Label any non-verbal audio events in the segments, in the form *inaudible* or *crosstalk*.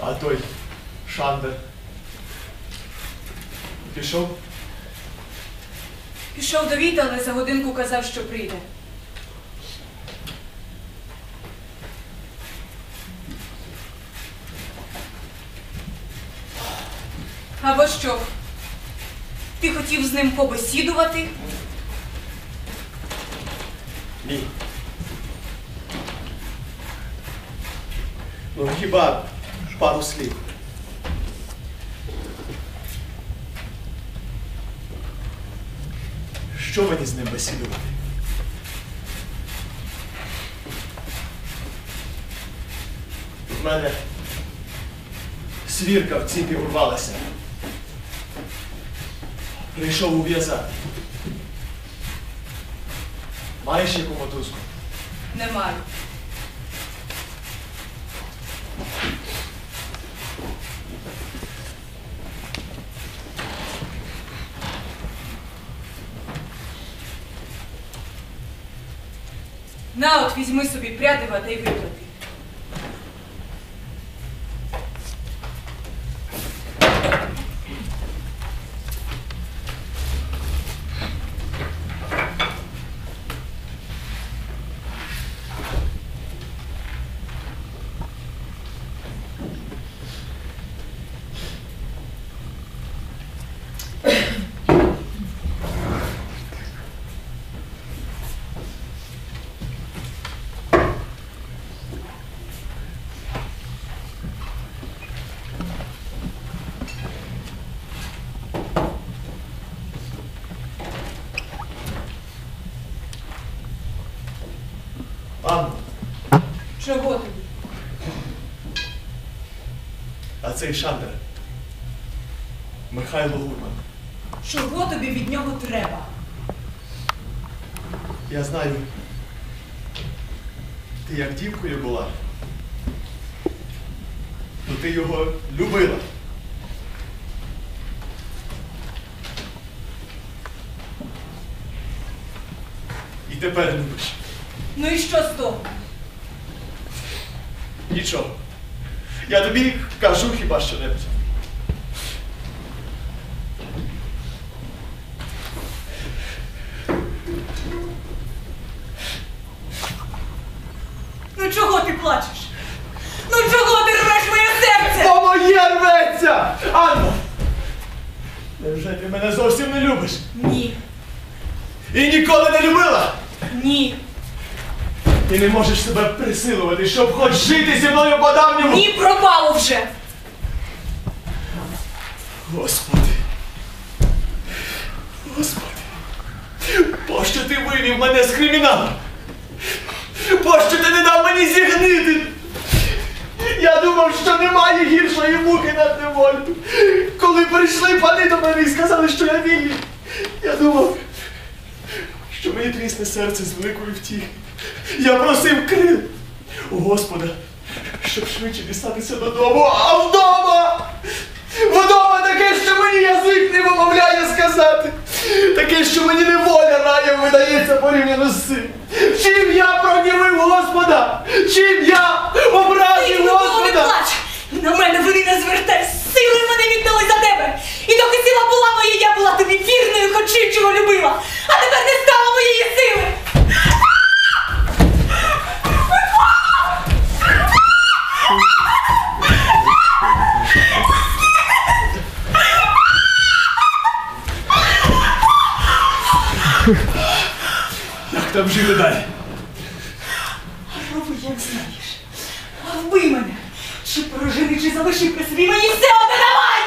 А той Шандер. Пішов? Пішов до Віта, але за годинку казав, що прийде. Або що? Ти хотів з ним побесідувати? Ні. Ну, хіба пару слів. Що мені з ним бесідувати? В мене свірка в ціпі урвалася. Прийшов ув'язати. Маєш яку мотузку? Не На, от візьми собі прядива та й виплати. Анна, Чого тобі? а цей Шандер. Михайло Гурман. Чого тобі від нього треба? Я знаю, ти як дівкою була, то ти його любила. І тепер любиш. Ну і що з того? Нічого. Я тобі кажу хіба що небудь. Ну чого ти плачеш? Ну чого ти рвеш моє серце? Бо моє рветься! Анна! Невже ти мене зовсім не любиш? Ні, І ніколи не любила? ні, Себе присилувати, щоб хоч жити зі мною по-давньому? ні, пропало вже. Господи. Господи. Пощо ти вивів мене з криміналу? Пощо ти не дав мені зігнити? Я думав, що немає гіршої муки над неволю. Коли прийшли пани до мене і сказали, що я вільний, я думав, що мені трісне серце з великої втіхи. Я просив крил у Господа, щоб швидше дістатися додому, а вдома! Вдома таке, що мені язик не вимовляє сказати. Таке, що мені неволя раєм видається порівняно з цим. Чим я прогнівив Господа? Чим я образив ніколи не плач! На мене вини не звертай! Сили мене віддали за тебе! І доки сила була моя, я була тобі вірною, хоч чого любила! А тепер не стало моєї сили! Як там жили далі? Роби, як знаєш. А вбий мене! Чи прожени, чи залиши при собі мені все одне давай!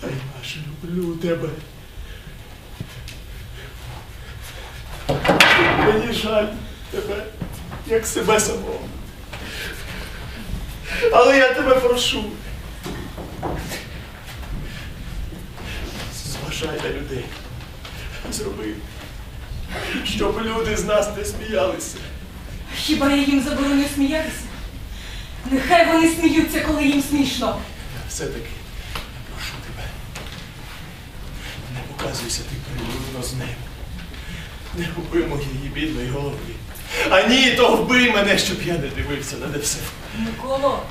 Та я ж люблю тебе. Мені жаль тебе, як себе самого. Але я тебе прошу. На людей. Зроби, щоб люди з нас не сміялися. хіба я їм забороню сміятися? Нехай вони сміються, коли їм смішно. Все-таки прошу тебе. Не показуйся ти прививно з нею. Не губи моєї бідної голови. А ні, то вбий мене, щоб я не дивився на те все. Миколо,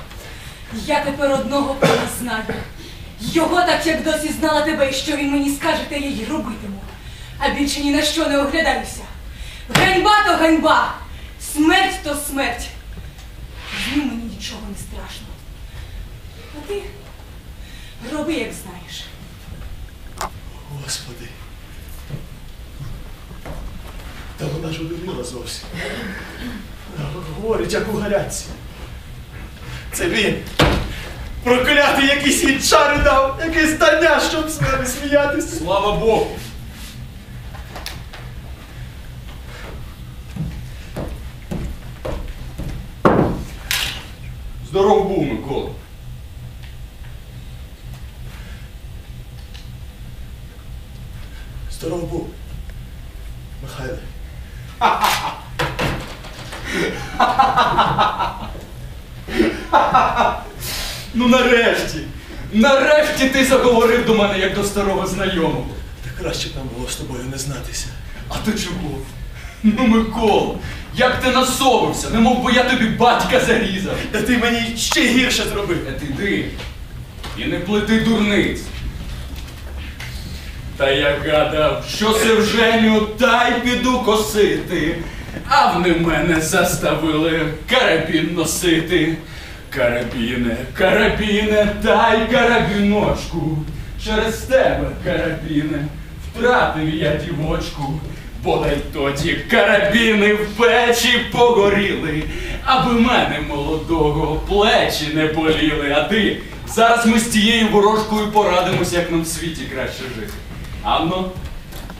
я тепер одного пана знаю. Його так як досі знала тебе, і що він мені скаже, те я й робитиму. А більше ні на що не оглядаюся. Ганьба то ганьба! Смерть то смерть. З мені нічого не страшно. А ти роби, як знаєш. Господи. Та вона ж одуріла зовсім. Говорить, як у гарячці. Це він. Проклятий якийсь від чари дав, якесь дання, щоб з мене сміятися. Слава Богу! Здоров був, Микола. Здоров був. Михайле. Ну нарешті! Нарешті ти заговорив до мене як до старого знайомого. Та краще б нам було з тобою не знатися. А то чого? Ну, Микола, як ти насовився, не мов би я тобі батька зарізав. Та ти мені ще гірше зробив. Та ти йди і не плети дурниць. Та я гадав, що се Женю та й піду косити, а вони мене заставили карабін носити. Карабіне, карабіне, та й карабіночку. Через тебе, карабіне, втратив я дівочку. Бодай тоді карабіни в печі погоріли, аби мене молодого плечі не боліли. А ти зараз ми з тією ворожкою порадимося, як нам в світі краще жити. Анно,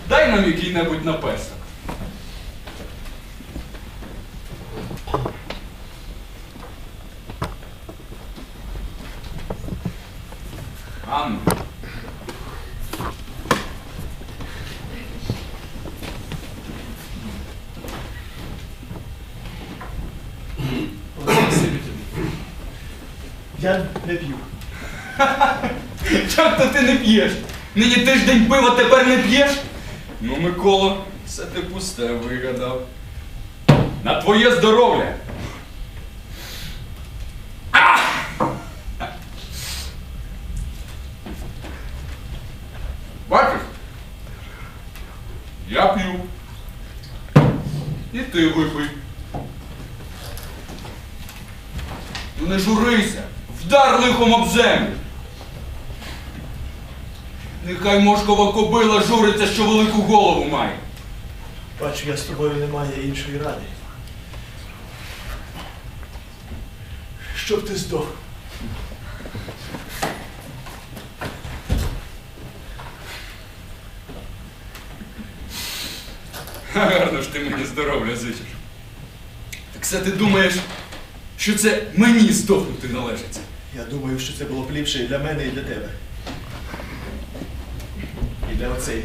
дай нам який-небудь напесок. Анно. Я не п'ю. *laughs* Як то ти не п'єш? Нині тиждень пива, тепер не п'єш? Ну, Микола, це ти пусте вигадав. На твоє здоров'я. А! Бачиш? Я п'ю. І ти. Ну не журися, вдар лихом об землю. Нехай мошкова кобила журиться, що велику голову має. Бачу, я з тобою немає іншої ради. Щоб ти здох. Гарно ж ти мені здоров'я зичиш. Так це ти думаєш, що це мені здохнути належиться? Я думаю, що це було б ліпше і для мене, і для тебе. І для оцеї.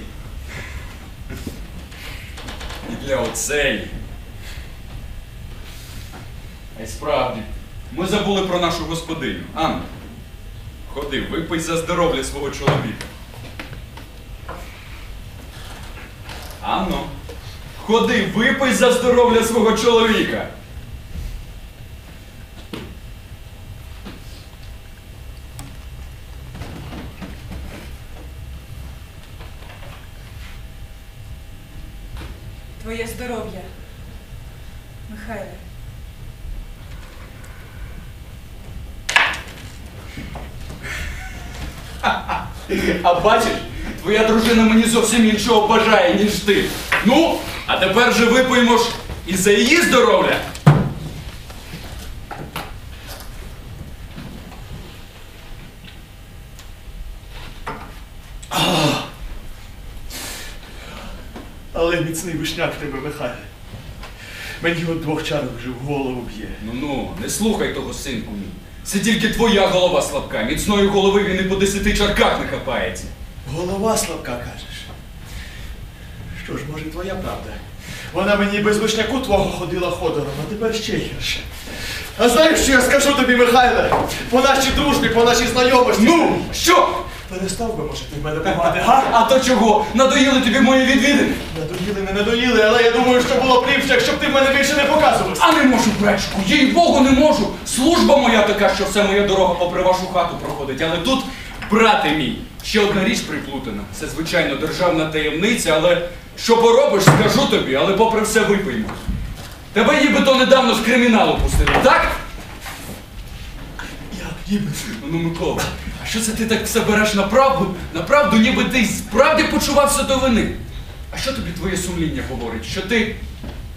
І для оцеї. А й справді, ми забули про нашу господиню. Анна, ходи, випий за здоров'я свого чоловіка. Анно, ходи, випий за здоров'я свого чоловіка. Твоє здоров'я, Михайле. А бачиш, твоя дружина мені зовсім іншого бажає, ніж ти. Ну, а тепер же випоїмо ж і за її здоров'я. Але міцний вишняк в тебе, Михайле. Мені от двох чарок вже в голову б'є. Ну ну, не слухай того, синку мій. Це тільки твоя голова слабка. Міцної голови він і по десяти чарках не хапається. Голова слабка, кажеш. Може, твоя правда. Вона мені без вишняку твого ходила ходором, а тепер ще гірше. А знаєш, що я скажу тобі, Михайле? По нашій дружбі, по нашій знайомості. Ну, що? Перестав би, може, ти в мене помагати, га? А то чого? Надоїли тобі мої відвідини? Надоїли, не надоїли, але я думаю, що було б ліпше, якщо б ти в мене більше не показувався. А не можу, братчику, їй Богу не можу. Служба моя така, що все моя дорога попри вашу хату проходить. Але тут, брате мій, ще одна річ приплутана. Це, звичайно, державна таємниця, але що поробиш, скажу тобі, але попри все випиймо. Тебе нібито недавно з криміналу пустили, так? Як ніби. Ну, Микола, а що це ти так все береш на правду? На правду, ніби ти справді почувався до вини. А що тобі твоє сумління говорить? Що ти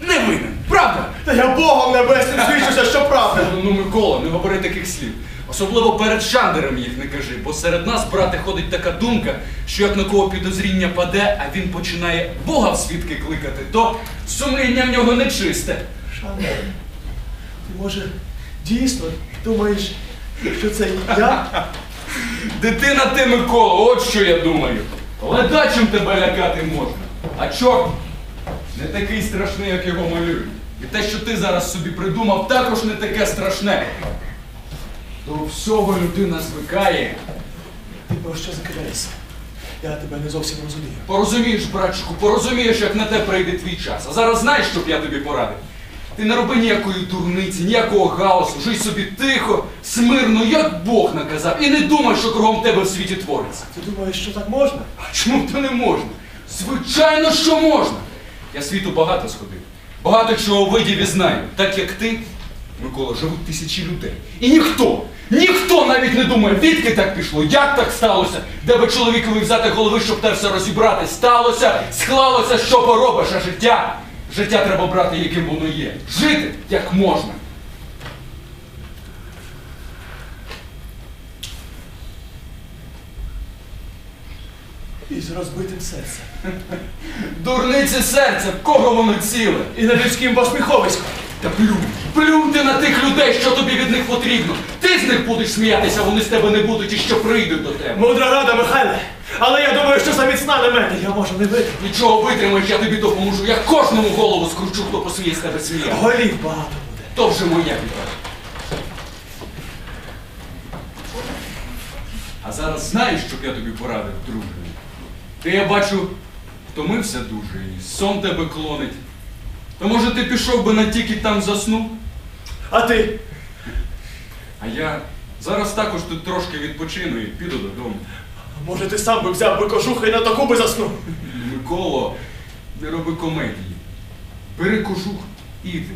не винен, правда? Та я Богом небесним свідчуся, що правда. Ну, Микола, не говори таких слів. Особливо перед Шандером їх не кажи, бо серед нас, брате, ходить така думка, що як на кого підозріння паде, а він починає Бога в свідки кликати, то сумління в нього нечисте. Шане, ти може дійсно думаєш, що це я? Дитина ти, Микола, от що я думаю. Ледачим тебе лякати можна. А чорт не такий страшний, як його малюють. І те, що ти зараз собі придумав, також не таке страшне. До всього людина звикає. Ти про що закидаєшся? Я тебе не зовсім розумію. Порозумієш, братчику, порозумієш, як на те прийде твій час. А зараз знаєш, що б я тобі порадив? Ти не роби ніякої дурниці, ніякого гаосу, жий собі тихо, смирно, як Бог наказав, і не думай, що кругом тебе в світі твориться. Ти думаєш, що так можна? А чому то не можна? Звичайно, що можна. Я світу багато сходив, багато чого видів і знаю. Так як ти, Микола, живуть тисячі людей. І ніхто, ніхто навіть не думає, відки так пішло, як так сталося, де би чоловікові взяти голови, щоб те все розібрати. Сталося, склалося, що поробиш, а життя. Життя треба брати, яким воно є. Жити як можна. І з розбитим серцем. Дурниці серця, в кого воно ціле? І на людським посміховиськом. Та плюнь, плюнь ти на тих людей, що тобі від них потрібно. Ти з них будеш сміятися, вони з тебе не будуть і що прийдуть до тебе. Мудра рада, Михайле. Але я думаю, що заміцна на мене. Я можу не витримати. Нічого витримаєш, я тобі допоможу. Я кожному голову скручу, хто посміє з тебе сміяти. Голів багато буде. То вже моя біда. А зараз знаєш, що б я тобі порадив, друже? Ти, я бачу, втомився дуже і сон тебе клонить. То може ти пішов би на тільки там заснув? А ти? А я зараз також тут трошки відпочину і піду додому. Може, ти сам би взяв би кожуха і на таку би заснув? Миколо, не роби комедії. Бери кожух і йди.